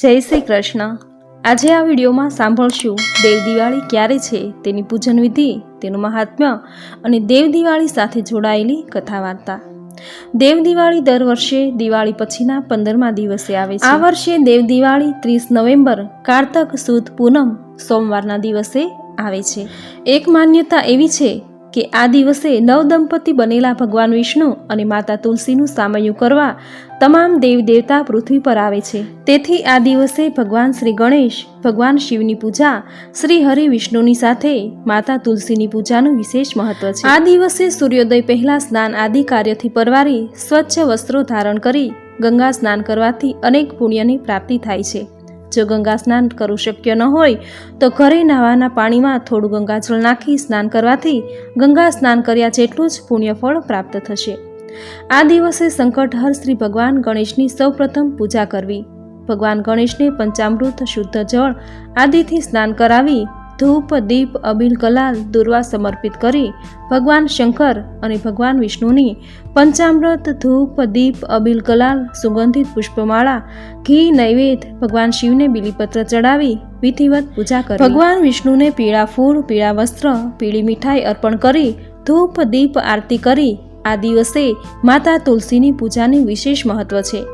જય શ્રી કૃષ્ણ. આજે આ વિડીયોમાં સાંભળશું દેવ દિવાળી ક્યારે છે, તેની પૂજન વિધિ, તેનું મહાત્મ્ય અને દેવ દિવાળી સાથે જોડાયેલી કથા વાર્તા દેવ દિવાળી દર વર્ષે દિવાળી પછીના પંદરમા દિવસે આવે છે. આ વર્ષે દેવ દિવાળી ત્રીસ નવેમ્બર, કારતક સુદ પૂનમ સોમવારના દિવસે આવે છે. એક માન્યતા એવી છે કે આ દિવસે નવદંપતિ બનેલા ભગવાન વિષ્ણુ અને માતા તુલસીનું સામયું કરવા તમામ દેવ દેવતા પૃથ્વી પર આવે છે. તેથી આ દિવસે ભગવાન શ્રી ગણેશ, ભગવાન શિવની પૂજા, શ્રી હરિ વિષ્ણુની સાથે માતા તુલસીની પૂજાનું વિશેષ મહત્વ છે. આ દિવસે સૂર્યોદય પહેલા સ્નાન આદિ કાર્યથી પરવારી સ્વચ્છ વસ્ત્રો ધારણ કરી ગંગા સ્નાન કરવાથી અનેક પુણ્યની પ્રાપ્તિ થાય છે. જો ગંગા સ્નાન કરવું શક્ય ન હોય, તો ઘરે નાવાના પાણીમાં થોડું ગંગાજળ નાખી સ્નાન કરવાથી ગંગા સ્નાન કર્યા જેટલું જ પુણ્યફળ પ્રાપ્ત થશે. આ દિવસે સંકટહર શ્રી ભગવાન ગણેશની સૌપ્રથમ પૂજા કરવી. ભગવાન ગણેશને પંચામૃત, શુદ્ધ જળ આદિથી સ્નાન કરાવી ધૂપ, દીપ, અબીલ કલાલ, દુર્વા સમર્પિત કરી ભગવાન શંકર અને ભગવાન વિષ્ણુની પંચામૃત, ધૂપ, દીપ, અબીલ કલાલ, સુગંધિત પુષ્પમાળા, ઘી, નૈવેદ્ય ભગવાન શિવને બિલીપત્ર ચડાવી વિધિવત પૂજા કરી. ભગવાન વિષ્ણુને પીળા ફૂલ, પીળા વસ્ત્ર, પીળી મીઠાઈ અર્પણ કરી ધૂપ, દીપ આરતી કરી. આ દિવસે માતા તુલસીની પૂજાની વિશેષ મહત્વ છે.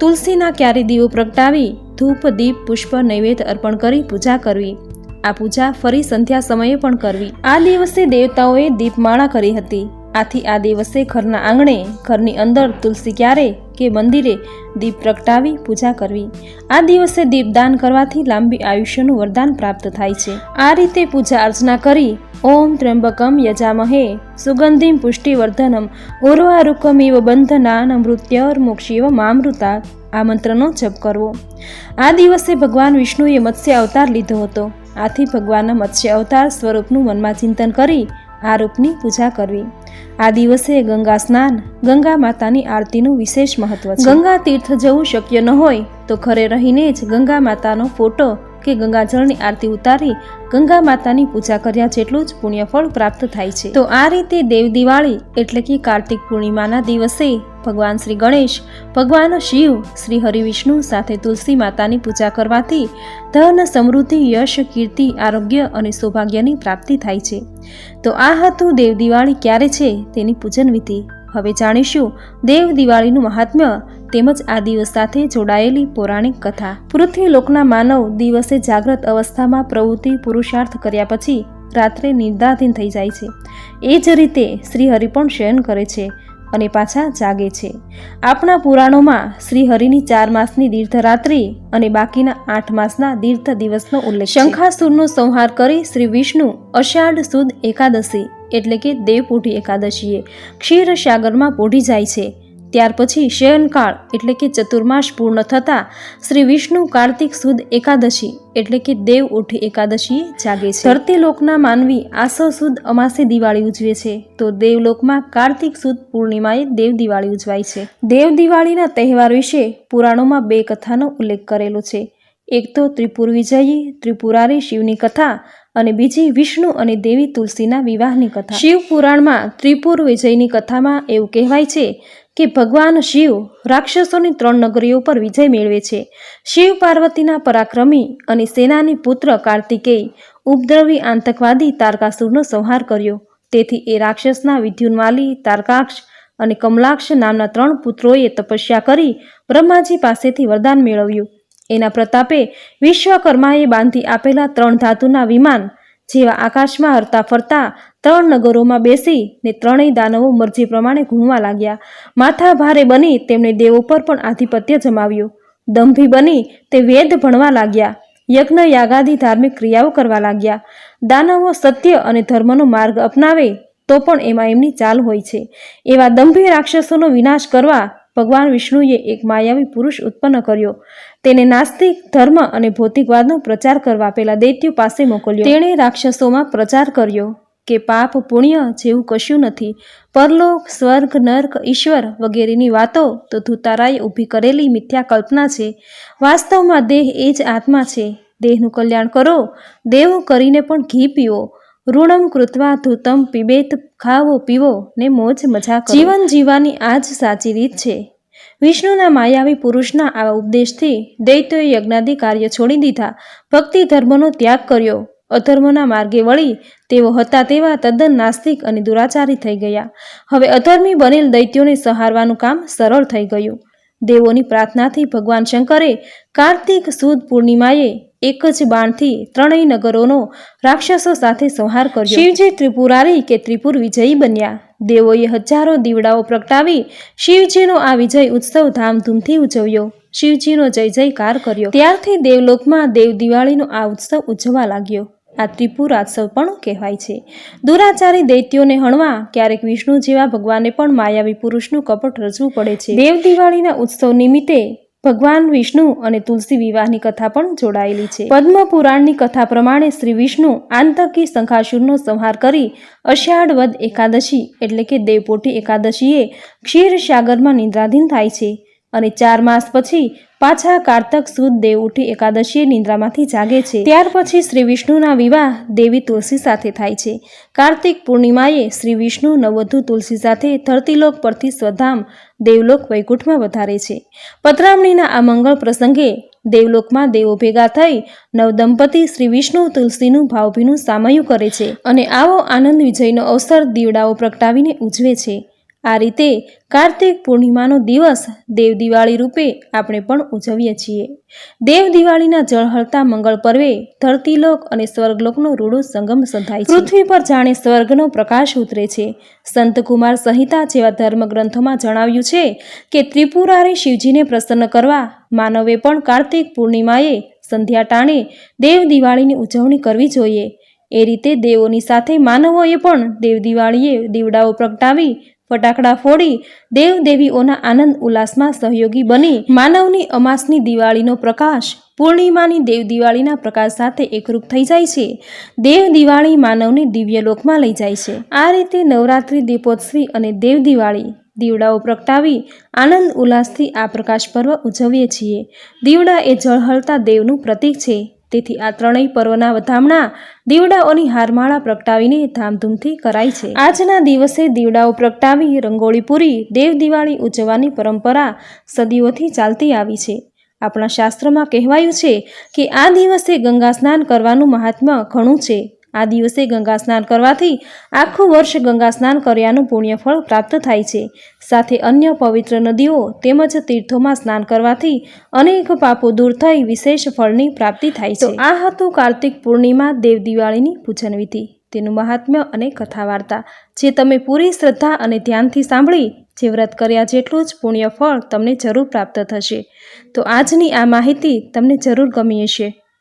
તુલસીના ક્યારે દીવો પ્રગટાવી ધૂપ, દીપ, પુષ્પ, નૈવેદ્ય અર્પણ કરી પૂજા કરવી. આ પૂજા ફરી સંધ્યા સમયે પણ કરવી. આ દિવસે દેવતાઓએ દીપમાળા કરી હતી. આથી આ દિવસે ઘરના આંગણે, ઘરની અંદર તુલસી ક્યારે કે મંદિરે દીપ પ્રગટાવી પૂજા કરવી. આ દિવસે દીપદાન કરવાથી લાંબી આયુષ્યનું વરદાન પ્રાપ્ત થાય છે. આ રીતે પૂજા અર્ચના કરી, ઓમ ત્ર્યંબકમ યજામહે, સુગંધિમ પુષ્ટિવર્ધનમ, ઉર્વારુકમિવ બંધનાન મૃત્યોર્મોક્ષિવ મામૃતા, આ મંત્રનો જપ કરવો. આ દિવસે ભગવાન વિષ્ણુએ મત્સ્ય અવતાર લીધો હતો. આથી ભગવાનના મત્સ્ય અવતાર સ્વરૂપનું મનમાં ચિંતન કરી આ રૂપની પૂજા કરવી. આ દિવસે ગંગા સ્નાન, ગંગા માતાની આરતીનું વિશેષ મહત્વ છે. ગંગા તીર્થ જવું શક્ય ન હોય તો ઘરે રહીને જ ગંગા માતાનો ફોટો કે ગંગાજળની આરતી ઉતારી ગંગા માતાની પૂજા કર્યા જેટલું જ પુણ્યફળ પ્રાપ્ત થાય છે. તો આ રીતે દેવ દિવાળી એટલે કે કાર્તિક પૂર્ણિમાના દિવસે ભગવાન શ્રી ગણેશ, ભગવાન શિવ, શ્રી હરિવિષ્ણુ સાથે તુલસી માતાની પૂજા કરવાથી ધન, સમૃદ્ધિ, યશ, કીર્તિ, આરોગ્ય અને સૌભાગ્યની પ્રાપ્તિ થાય છે. તો આ હતું દેવ દિવાળી ક્યારે છે તેની પૂજન વિધિ હવે જાણીશું દેવ દિવાળીનું મહાત્મ્ય તેમજ આ દિવસ સાથે જોડાયેલી પૌરાણિક કથા. પૃથ્વી લોકના માનવ દિવસે જાગ્રત અવસ્થામાં પ્રવૃત્તિ પુરુષાર્થ કર્યા પછી રાત્રે નિર્ધાધીન થઈ જાય છે. એ જ રીતે શ્રીહરિ પણ શયન કરે છે અને પાછા જાગે છે. આપણા પુરાણોમાં શ્રીહરિની ચાર માસની દીર્ઘરાત્રિ અને બાકીના આઠ માસના દીર્ઘ દિવસનો ઉલ્લેખ શંખાસુરનો સંહાર કરી શ્રી વિષ્ણુ અષાઢ સુદ એકાદશી એટલે કે દેવપોઢી એકાદશીએ ક્ષીરસાગરમાં પોઢી જાય છે. ત્યાર પછી શયનકાળ એટલે કે ચતુર્માસ પૂર્ણ થતાં શ્રી વિષ્ણુ કાર્તિક સુદ એકાદશી એટલે કે દેવ ઉઠી એકાદશી જાગે છે. ધરતી લોકના માનવી આસો સુદ અમાસે દિવાળી ઉજવે છે. તો દેવલોકમાં કાર્તિક સુદ પૂર્ણિમાએ દેવ દિવાળી ઉજવાય છે. દેવ દિવાળીના તહેવાર વિશે પુરાણોમાં બે કથાનો ઉલ્લેખ કરેલો છે. એક તો ત્રિપુર વિજયી ત્રિપુરારી શિવની કથા અને બીજી વિષ્ણુ અને દેવી તુલસીના વિવાહની કથા. શિવ પુરાણમાં ત્રિપુર વિજયની કથામાં એવું કહેવાય છે કે ભગવાન શિવ રાક્ષસોની ત્રણ નગરીઓ પર વિજય મેળવે છે. શિવ પાર્વતીના પરાક્રમી અને સેનાની પુત્ર કાર્તિકેય ઉપદ્રવી આતંકવાદી તારકાસુરનો સંહાર કર્યો. તેથી એ રાક્ષસના વિદ્યુન્માલી, તારકાક્ષ અને કમલાક્ષ નામના ત્રણ પુત્રોએ તપસ્યા કરી બ્રહ્માજી પાસેથી વરદાન મેળવ્યું. એના પ્રતાપે વિશ્વકર્માએ બાંધી આપેલા ત્રણ ધાતુના વિમાન જેવા આકાશમાં હરતા ફરતા ત્રણ નગરોમાં બેસી ને ત્રણેય દાનવો મરજી પ્રમાણે ઘૂમવા લાગ્યા. માથા ભારે બની તેમણે દેવો પર પણ આધિપત્ય જમાવ્યું. દંભી બની તે વેદ ભણવા લાગ્યા. યજ્ઞ, યાગાદી, ધાર્મિક ક્રિયાઓ કરવા લાગ્યા. દાનવો સત્ય અને ધર્મનો માર્ગ અપનાવે તો પણ એમાં એમની ચાલ હોય છે. એવા દંભી રાક્ષસોનો વિનાશ કરવા ભગવાન વિષ્ણુએ એક માયાવી પુરુષ ઉત્પન્ન કર્યો. તેને નાસ્તિક, ધર્મ અને ભૌતિકવાદનો પ્રચાર કરવા પેલા દૈત્યો પાસે મોકલ્યો. તેણે રાક્ષસોમાં પ્રચાર કર્યો કે પાપ પુણ્ય જેવું કશું નથી. પરલોક, સ્વર્ગ, નર્ક, ઈશ્વર વગેરેની વાતો તો ધુતારાએ ઊભી કરેલી મિથ્યા કલ્પના છે. વાસ્તવમાં દેહ એ જ આત્મા છે. દેહનું કલ્યાણ કરો. દેવો કરીને પણ ઘી પીવો. ઋણમ કૃત્વા ધૂતમ પીબેત ખાવો પીવો ને મોજ મજા જીવન જીવવાની આ જ સાચી રીત છે. વિષ્ણુના માયાવી પુરુષના આવા ઉપદેશથી દૈત્યોએ યજ્ઞાદિ કાર્ય છોડી દીધા. ભક્તિ ધર્મનો ત્યાગ કર્યો. અધર્મના માર્ગે વળી તેઓ હતા તેવા તદ્દન નાસ્તિક અને દુરાચારી થઈ ગયા. હવે અધર્મી બનેલ દૈત્યોને સહારવાનું કામ સરળ થઈ ગયું. દેવોની પ્રાર્થનાથી ભગવાન શંકરે કાર્તિક સુદ પૂર્ણિમાએ એક જ બાણથી ત્રણેય નગરોનો રાક્ષસો સાથે સંહાર કર્યો. શિવજી ત્રિપુરારી કે ત્રિપુર વિજયી બન્યા. દેવોએ હજારો દીવડાઓ પ્રગટાવી શિવજીનો આ વિજય ઉત્સવ ધામધૂમથી ઉજવ્યો. શિવજીનો જય જયકાર કર્યો. ત્યારથી દેવલોકમાં દેવ દિવાળીનો આ ઉત્સવ ઉજવવા લાગ્યો. આ ત્રિપુરાત્સવ પણ કહેવાય છે. દુરાચારી દૈત્યોને હણવા ક્યારેક વિષ્ણુ જેવા ભગવાને પણ માયાવી પુરુષનું કપટ રચવું પડે છે. દેવ દિવાળીના ઉત્સવ નિમિત્તે ભગવાન વિષ્ણુ અને તુલસી વિવાહની કથા પણ જોડાયેલી છે. પદ્મ પુરાણની કથા પ્રમાણે શ્રી વિષ્ણુ આંતકી શંખાસુરનો સંહાર કરી અષાઢ એકાદશી એટલે કે દેવપોટી એકાદશીએ ક્ષીરસાગરમાં નિદ્રાધીન થાય છે. અને ચાર માસ પછી પાછા કારતક સુદ દેવ ઉઠી એકાદશીએ નિંદ્રામાંથી જાગે છે. ત્યાર પછી શ્રી વિષ્ણુના વિવાહ દેવી તુલસી સાથે થાય છે. કાર્તિક પૂર્ણિમાએ શ્રી વિષ્ણુ નવવધુ તુલસી સાથે ધરતીલોક પરથી સ્વધામ દેવલોક વૈકુંઠમાં વધારે છે. પતરામણીના આ મંગળ પ્રસંગે દેવલોકમાં દેવો ભેગા થઈ નવદંપતિ શ્રી વિષ્ણુ તુલસીનું ભાવભીનું સામયું કરે છે અને આવો આનંદ વિજયનો અવસર દીવડાઓ પ્રગટાવીને ઉજવે છે. આ રીતે કાર્તિક પૂર્ણિમાનો દિવસ દેવ દિવાળી રૂપે આપણે પણ ઉજવીએ છીએ. દેવ દિવાળીના જળહળતા મંગળ પર્વે ધરતીલોક અને સ્વર્ગલોકનો રૂડો સંગમ સંધાય છે. પૃથ્વી પર જાણે સ્વર્ગનો પ્રકાશ ઉતરે છે. સંતકુમાર સંહિતા જેવા ધર્મગ્રંથોમાં જણાવ્યું છે કે ત્રિપુરારી શિવજીને પ્રસન્ન કરવા માનવે પણ કાર્તિક પૂર્ણિમાએ સંધ્યા ટાણે દેવ દિવાળીની ઉજવણી કરવી જોઈએ. એ રીતે દેવોની સાથે માનવોએ પણ દેવ દિવાળીએ દીવડાઓ પ્રગટાવી ફટાકડા ફોડી દેવદેવીઓના આનંદ ઉલ્લાસમાં સહયોગી બની. માનવની અમાસની દિવાળીનો પ્રકાશ પૂર્ણિમાની દેવ દિવાળીના પ્રકાશ સાથે એકરૂપ થઈ જાય છે. દેવ દિવાળી માનવને દિવ્ય લોકમાં લઈ જાય છે. આ રીતે નવરાત્રિ, દીપોત્સવી અને દેવ દિવાળી દીવડાઓ પ્રગટાવી આનંદ ઉલ્લાસથી આ પ્રકાશ પર્વ ઉજવીએ છીએ. દીવડા એ જળહળતા દેવનું પ્રતીક છે. તેથી આ ત્રણેય પર્વના વધામણા દીવડાઓની હારમાળા પ્રગટાવીને ધામધૂમથી કરાય છે. આજના દિવસે દીવડાઓ પ્રગટાવી રંગોળી પૂરી, દેવ દિવાળી ઉજવવાની પરંપરા સદીઓથી ચાલતી આવી છે. આપણા શાસ્ત્રમાં કહેવાયું છે કે આ દિવસે ગંગા સ્નાન કરવાનું મહાત્મ્ય ઘણું છે. આ દિવસે ગંગા સ્નાન કરવાથી આખું વર્ષ ગંગા સ્નાન કર્યાનું પુણ્યફળ પ્રાપ્ત થાય છે. સાથે અન્ય પવિત્ર નદીઓ તેમજ તીર્થોમાં સ્નાન કરવાથી અનેક પાપો દૂર થઈ વિશેષ ફળની પ્રાપ્તિ થાય છે. આ હતું કાર્તિક પૂર્ણિમા, દેવ દિવાળીની પૂજન વિધિ. તેનું મહાત્મ્ય અને કથા વાર્તા જે તમે પૂરી શ્રદ્ધા અને ધ્યાનથી સાંભળી, જે વ્રત કર્યા જેટલું જ પુણ્ય ફળ તમને જરૂર પ્રાપ્ત થશે. તો આજની આ માહિતી તમને જરૂર ગમી હશે.